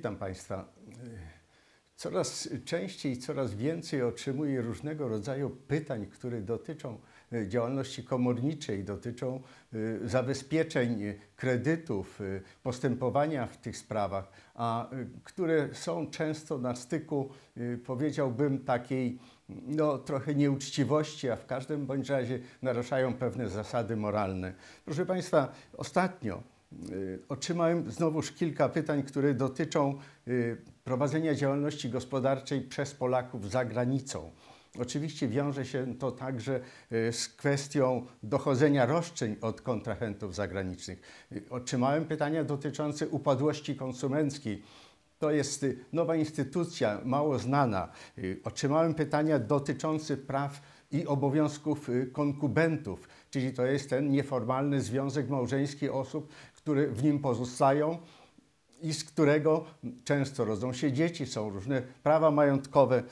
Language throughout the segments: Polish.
Witam Państwa. Coraz częściej, coraz więcej otrzymuję różnego rodzaju pytań, które dotyczą e, działalności komorniczej, dotyczą e, zabezpieczeń e, kredytów, postępowania w tych sprawach, a które są często na styku, powiedziałbym, takiej no, trochę nieuczciwości, a w każdym bądź razie naruszają pewne zasady moralne. Proszę Państwa, ostatnio otrzymałem znowuż kilka pytań, które dotyczą y, prowadzenia działalności gospodarczej przez Polaków za granicą. Oczywiście wiąże się to także y, z kwestią dochodzenia roszczeń od kontrahentów zagranicznych. Otrzymałem pytania dotyczące upadłości konsumenckiej. To jest nowa instytucja, mało znana. Otrzymałem pytania dotyczące praw i obowiązków konkubentów, czyli to jest ten nieformalny związek małżeński osób, które w nim pozostają i z którego często rodzą się dzieci, są różne prawa majątkowe.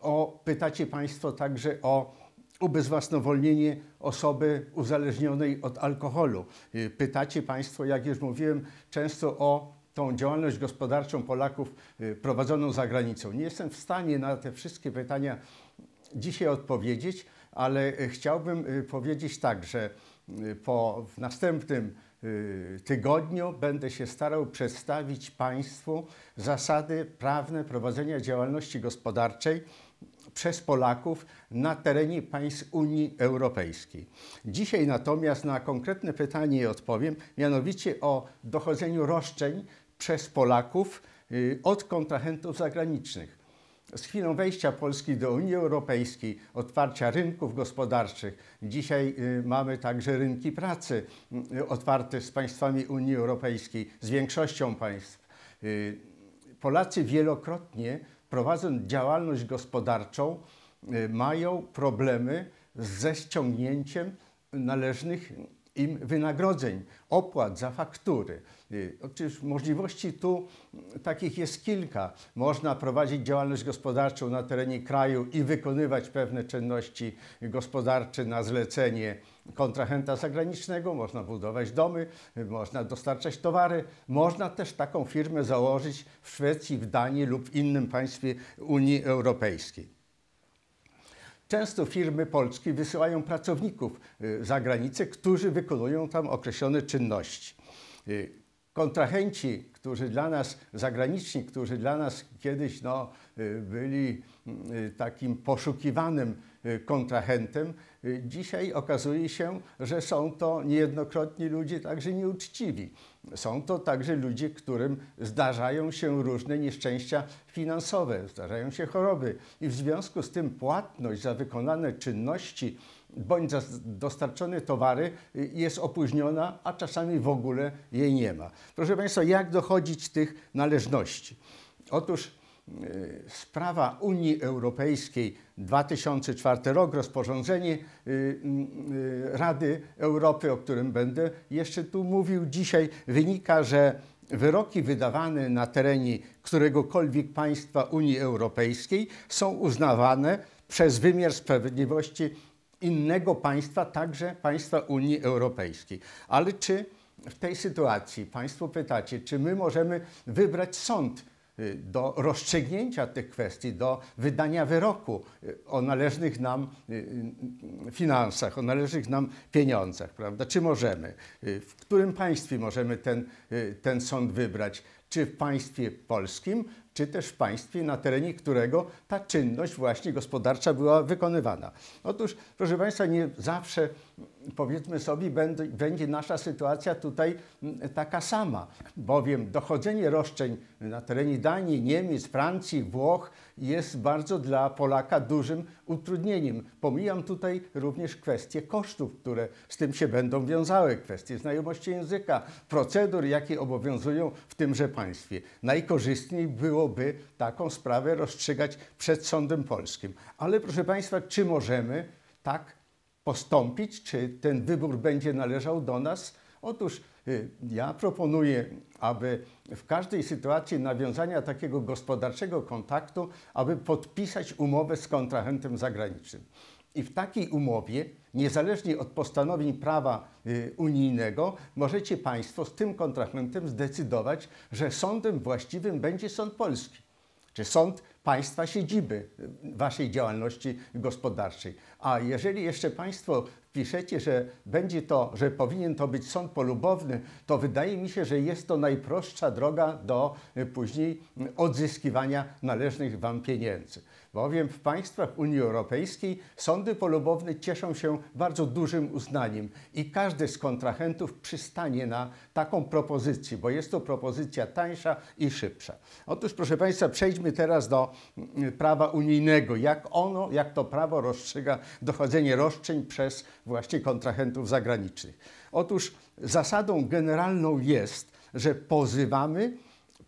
O, pytacie Państwo także o ubezwłasnowolnienie osoby uzależnionej od alkoholu. Pytacie Państwo, jak już mówiłem, często o tą działalność gospodarczą Polaków y, prowadzoną za granicą. Nie jestem w stanie na te wszystkie pytania dzisiaj odpowiedzieć, ale chciałbym y, powiedzieć tak, że y, po w następnym tygodniu będę się starał przedstawić Państwu zasady prawne prowadzenia działalności gospodarczej przez Polaków na terenie państw Unii Europejskiej. Dzisiaj natomiast na konkretne pytanie odpowiem, mianowicie o dochodzeniu roszczeń przez Polaków od kontrahentów zagranicznych z chwilą wejścia Polski do Unii Europejskiej, otwarcia rynków gospodarczych, dzisiaj y, mamy także rynki pracy y, otwarte z państwami Unii Europejskiej, z większością państw. Y, Polacy wielokrotnie prowadząc działalność gospodarczą mają problemy ze ściągnięciem należnych im wynagrodzeń, opłat za faktury. Y, oczywiście możliwości tu takich jest kilka. Można prowadzić działalność gospodarczą na terenie kraju i wykonywać pewne czynności gospodarcze na zlecenie kontrahenta zagranicznego, można budować domy, można dostarczać towary, można też taką firmę założyć w Szwecji, w Danii lub w innym państwie Unii Europejskiej. Często firmy polskie wysyłają pracowników y, za granicę, którzy wykonują tam określone czynności. Y, kontrahenci, którzy dla nas, zagraniczni, którzy dla nas kiedyś no, y, byli takim poszukiwanym kontrahentem, dzisiaj okazuje się, że są to niejednokrotnie ludzie także nieuczciwi. Są to także ludzie, którym zdarzają się różne nieszczęścia finansowe, zdarzają się choroby i w związku z tym płatność za wykonane czynności bądź za dostarczone towary jest opóźniona, a czasami w ogóle jej nie ma. Proszę Państwa, jak dochodzić tych należności? Otóż sprawa Unii Europejskiej 2004 rok, rozporządzenie y, y, Rady Europy, o którym będę jeszcze tu mówił dzisiaj, wynika, że wyroki wydawane na terenie któregokolwiek państwa Unii Europejskiej są uznawane przez wymiar sprawiedliwości innego państwa, także państwa Unii Europejskiej. Ale czy w tej sytuacji Państwo pytacie, czy my możemy wybrać sąd, Y, do rozstrzygnięcia tych kwestii, do wydania wyroku y, o należnych nam y, finansach, o należnych nam pieniądzach, prawda? Czy możemy? W którym państwie możemy ten, ten sąd wybrać? Czy w państwie polskim, czy też w państwie, na terenie którego ta czynność właśnie gospodarcza była wykonywana. Otóż, proszę Państwa, nie zawsze, powiedzmy sobie, będzie nasza sytuacja tutaj taka sama, bowiem dochodzenie roszczeń na terenie Danii, Niemiec, Francji, Włoch jest bardzo dla Polaka dużym utrudnieniem. Pomijam tutaj również kwestie kosztów, które z tym się będą wiązały, kwestie znajomości języka, procedur, jakie obowiązują w tymże państwie. Najkorzystniej byłoby taką sprawę rozstrzygać przed sądem polskim. Ale proszę Państwa, czy możemy tak postąpić, czy ten wybór będzie należał do nas? Otóż y, ja proponuję, aby w każdej sytuacji nawiązania takiego gospodarczego kontaktu, aby podpisać umowę z kontrahentem zagranicznym. I w takiej umowie, niezależnie od postanowień prawa y, unijnego, możecie Państwo z tym kontrahentem zdecydować, że sądem właściwym będzie sąd polski, czy sąd państwa siedziby Waszej działalności gospodarczej. A jeżeli jeszcze Państwo piszecie, że będzie to, że powinien to być sąd polubowny, to wydaje mi się, że jest to najprostsza droga do y, później odzyskiwania należnych Wam pieniędzy. Bowiem w państwach Unii Europejskiej sądy polubowne cieszą się bardzo dużym uznaniem i każdy z kontrahentów przystanie na taką propozycję, bo jest to propozycja tańsza i szybsza. Otóż, proszę Państwa, przejdźmy teraz do mm, prawa unijnego. Jak ono, jak to prawo rozstrzyga dochodzenie roszczeń przez właśnie kontrahentów zagranicznych. Otóż zasadą generalną jest, że pozywamy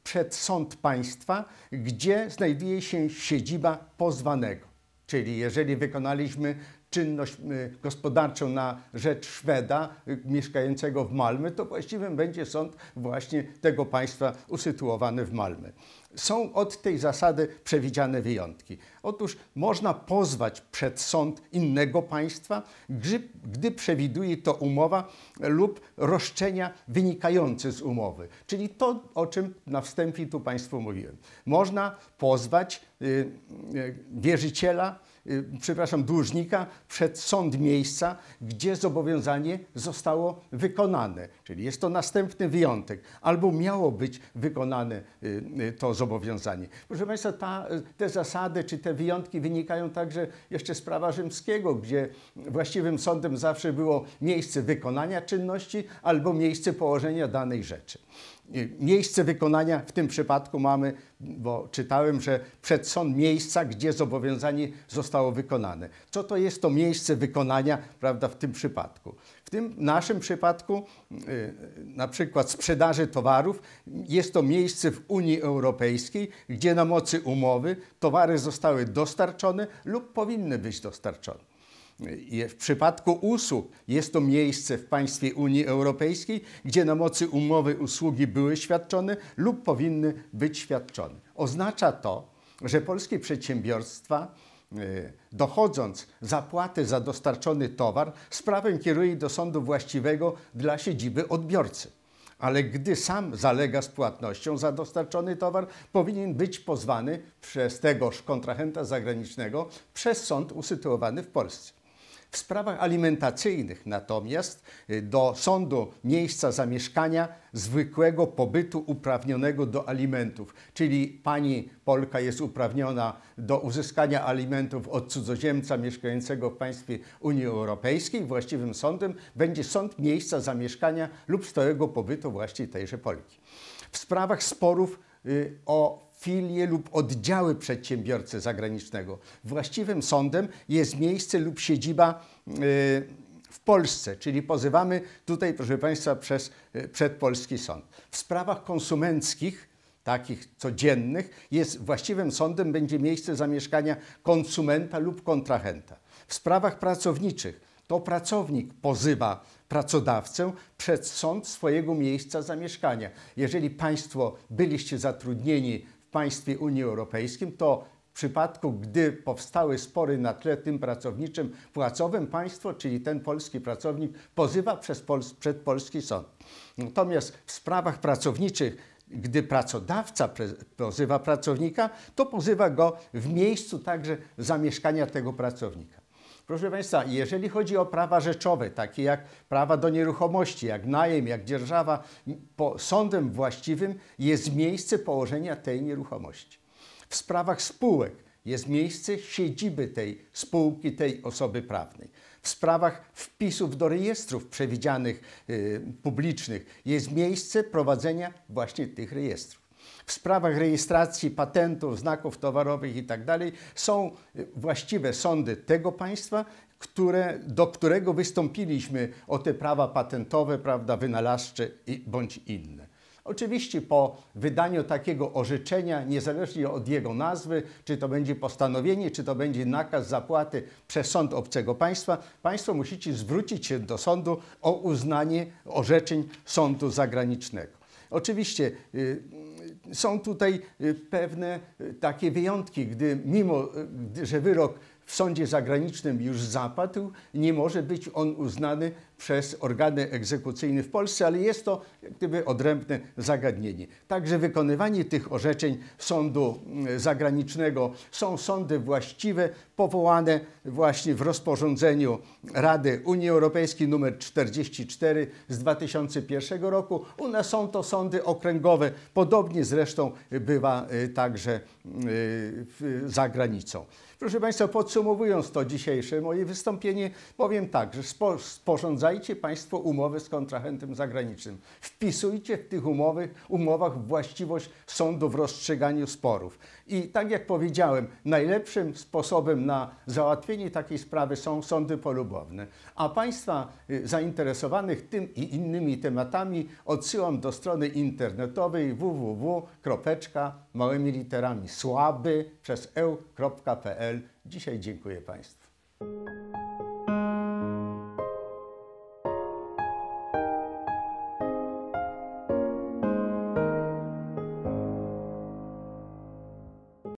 przed sąd państwa, gdzie znajduje się siedziba pozwanego. Czyli jeżeli wykonaliśmy czynność y, gospodarczą na rzecz Szweda y, mieszkającego w Malmę, to właściwym będzie sąd właśnie tego państwa usytuowany w Malmę. Są od tej zasady przewidziane wyjątki. Otóż można pozwać przed sąd innego państwa, gdy, przewiduje to umowa lub roszczenia wynikające z umowy. Czyli to, o czym na wstępie tu Państwu mówiłem. Można pozwać y, wierzyciela, przepraszam, dłużnika przed sąd miejsca, gdzie zobowiązanie zostało wykonane. Czyli jest to następny wyjątek. Albo miało być wykonane y, y, to zobowiązanie. Proszę Państwa, ta, te zasady czy te wyjątki wynikają także jeszcze z prawa rzymskiego, gdzie właściwym sądem zawsze było miejsce wykonania czynności albo miejsce położenia danej rzeczy. Miejsce wykonania w tym przypadku mamy, bo czytałem, że przed sąd miejsca, gdzie zobowiązanie zostało wykonane. Co to jest to miejsce wykonania, prawda, w tym przypadku? W tym naszym przypadku, y, na przykład sprzedaży towarów, jest to miejsce w Unii Europejskiej, gdzie na mocy umowy towary zostały dostarczone lub powinny być dostarczone. W przypadku usług jest to miejsce w państwie Unii Europejskiej, gdzie na mocy umowy usługi były świadczone lub powinny być świadczone. Oznacza to, że polskie przedsiębiorstwa y, dochodząc zapłaty za dostarczony towar, sprawę kieruje do sądu właściwego dla siedziby odbiorcy. Ale gdy sam zalega z płatnością za dostarczony towar, powinien być pozwany przez tegoż kontrahenta zagranicznego przez sąd usytuowany w Polsce. W sprawach alimentacyjnych. Natomiast y, do sądu miejsca zamieszkania zwykłego pobytu uprawnionego do alimentów, czyli pani Polka jest uprawniona do uzyskania alimentów od cudzoziemca mieszkającego w państwie Unii Europejskiej, właściwym sądem będzie sąd miejsca zamieszkania lub stałego pobytu właśnie tejże Polki. W sprawach sporów y, o filie lub oddziały przedsiębiorcy zagranicznego. Właściwym sądem jest miejsce lub siedziba y, w Polsce, czyli pozywamy tutaj, proszę Państwa, przez, y, przed polski sąd. W sprawach konsumenckich, takich codziennych, jest właściwym sądem będzie miejsce zamieszkania konsumenta lub kontrahenta. W sprawach pracowniczych to pracownik pozywa pracodawcę przed sąd swojego miejsca zamieszkania. Jeżeli Państwo byliście zatrudnieni w państwie Unii Europejskiej, to w przypadku, gdy powstały spory na tle tym pracowniczym płacowym, państwo, czyli ten polski pracownik, pozywa przez Pol przed polski sąd. Natomiast w sprawach pracowniczych, gdy pracodawca pozywa pracownika, to pozywa go w miejscu także zamieszkania tego pracownika. Proszę Państwa, jeżeli chodzi o prawa rzeczowe, takie jak prawa do nieruchomości, jak najem, jak dzierżawa, sądem właściwym jest miejsce położenia tej nieruchomości. W sprawach spółek jest miejsce siedziby tej spółki, tej osoby prawnej. W sprawach wpisów do rejestrów przewidzianych y, publicznych jest miejsce prowadzenia właśnie tych rejestrów w sprawach rejestracji patentów, znaków towarowych itd. Tak są właściwe sądy tego państwa, które, do którego wystąpiliśmy o te prawa patentowe, prawda, wynalazcze bądź inne. Oczywiście po wydaniu takiego orzeczenia, niezależnie od jego nazwy, czy to będzie postanowienie, czy to będzie nakaz zapłaty przez sąd obcego państwa, państwo musicie zwrócić się do sądu o uznanie orzeczeń sądu zagranicznego. Oczywiście y, są tutaj y, pewne y, takie wyjątki, gdy mimo, że wyrok w sądzie zagranicznym już zapadł, nie może być on uznany przez organy egzekucyjne w Polsce, ale jest to jak gdyby odrębne zagadnienie. Także wykonywanie tych orzeczeń sądu mm, zagranicznego są sądy właściwe, powołane właśnie w rozporządzeniu Rady Unii Europejskiej nr 44 z 2001 roku. U nas są to sądy okręgowe, podobnie zresztą bywa y, także y, za granicą. Proszę Państwa, podsumowując to dzisiejsze moje wystąpienie, powiem tak, że spo, sporządzajcie Państwo umowę z kontrahentem zagranicznym. Wpisujcie w tych umowy, umowach właściwość sądu w rozstrzyganiu sporów. I tak jak powiedziałem, najlepszym sposobem na załatwienie takiej sprawy są sądy polubowne. A Państwa y, zainteresowanych tym i innymi tematami odsyłam do strony internetowej www. małymi literami słaby przez eu.pl. Dzisiaj dziękuję Państwu.